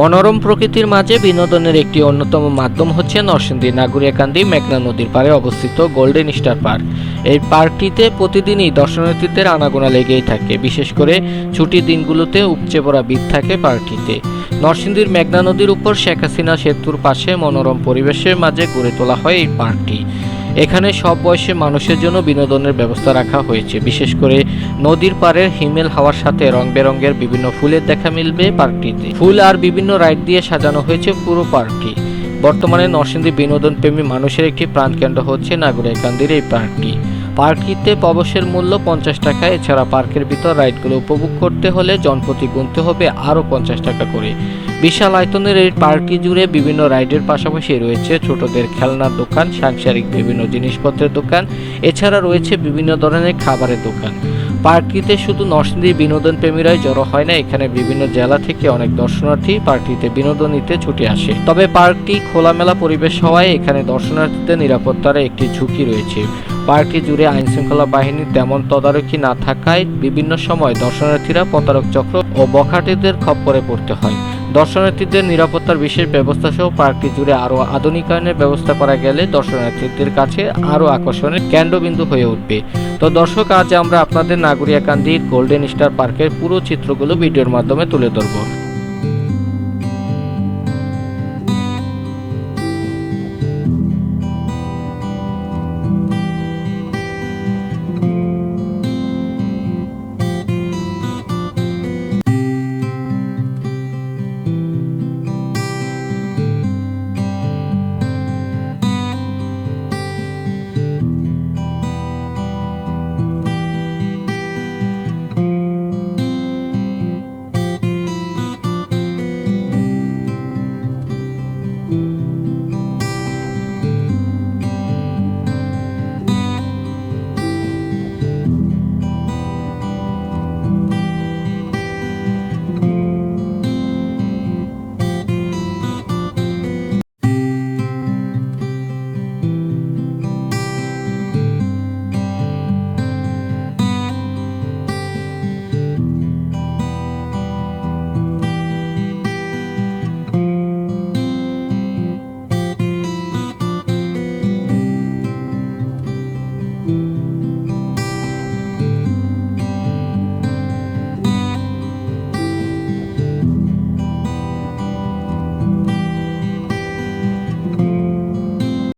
মনোরম প্রকৃতির মাঝে বিনোদনের একটি অন্যতম মাধ্যম হচ্ছে নরসিংদী নাগুরিয়াকান্দি মেঘনা নদীর পাড়ে অবস্থিত গোল্ডেন স্টার পার্ক। এই পার্কটিতে প্রতিদিনই দর্শনার্থীদের আনাগোনা লেগেই থাকে, বিশেষ করে ছুটির দিনগুলোতে উপচে পড়া ভিড় থাকে পার্কটিতে। নরসিংদীর মেঘনা নদীর উপর শেখ হাসিনা সেতুর পাশে মনোরম পরিবেশের মাঝে গড়ে তোলা হয় এই পার্কটি। এখানে সব বয়সের মানুষের জন্য বিনোদনের ব্যবস্থা রাখা হয়েছে। বিশেষ করে নদীর পাড়ের হিমেল হাওয়ার সাথে রং বেরঙের বিভিন্ন ফুলের দেখা মিলবে পার্কটিতে। ফুল আর বিভিন্ন রাইড দিয়ে সাজানো হয়েছে পুরো পার্কটি। বর্তমানে নরসিংদী বিনোদন প্রেমী মানুষের একটি প্রাণকেন্দ্র হচ্ছে নাগরিকান্দির এই পার্কটি। পার্কটিতে প্রবেশের মূল্য পঞ্চাশ টাকা। এছাড়া পার্কের ভিতর রাইডগুলো উপভোগ করতে হলে জনপ্রতি গুনতে হবে আরও পঞ্চাশ টাকা করে। বিশাল আয়তনের এই পার্কটি জুড়ে বিভিন্ন রাইডের পাশাপাশি রয়েছে ছোটদের খেলনার দোকান, সাংসারিক বিভিন্ন জিনিসপত্রের দোকান, এছাড়া রয়েছে বিভিন্ন ধরনের খাবারের দোকান। পার্কটিতে শুধু নরসিংদী বিনোদন প্রেমীরাই জড়ো হয় না, এখানে বিভিন্ন জেলা থেকে অনেক দর্শনার্থী পার্কটিতে বিনোদন নিতে ছুটে আসে। তবে পার্কটি খোলামেলা পরিবেশ হওয়ায় এখানে দর্শনার্থীদের নিরাপত্তার একটি ঝুঁকি রয়েছে। পার্কটি জুড়ে আইন শৃঙ্খলা বাহিনীর তেমন তদারকি না থাকায় বিভিন্ন সময় দর্শনার্থীরা প্রতারক চক্র ও বখাটেদের খপ্পরে পড়তে হয়। দর্শনার্থীদের নিরাপত্তার বিশেষ ব্যবস্থা সহ পার্কটি জুড়ে আরও আধুনিকায়নের ব্যবস্থা করা গেলে দর্শনার্থীদের কাছে আরও আকর্ষণের কেন্দ্রবিন্দু হয়ে উঠবে। তো দর্শক, আজ আমরা আপনাদের নাগরিয়াকান্দির গোল্ডেন স্টার পার্কের পুরো চিত্রগুলো ভিডিওর মাধ্যমে তুলে ধরবো।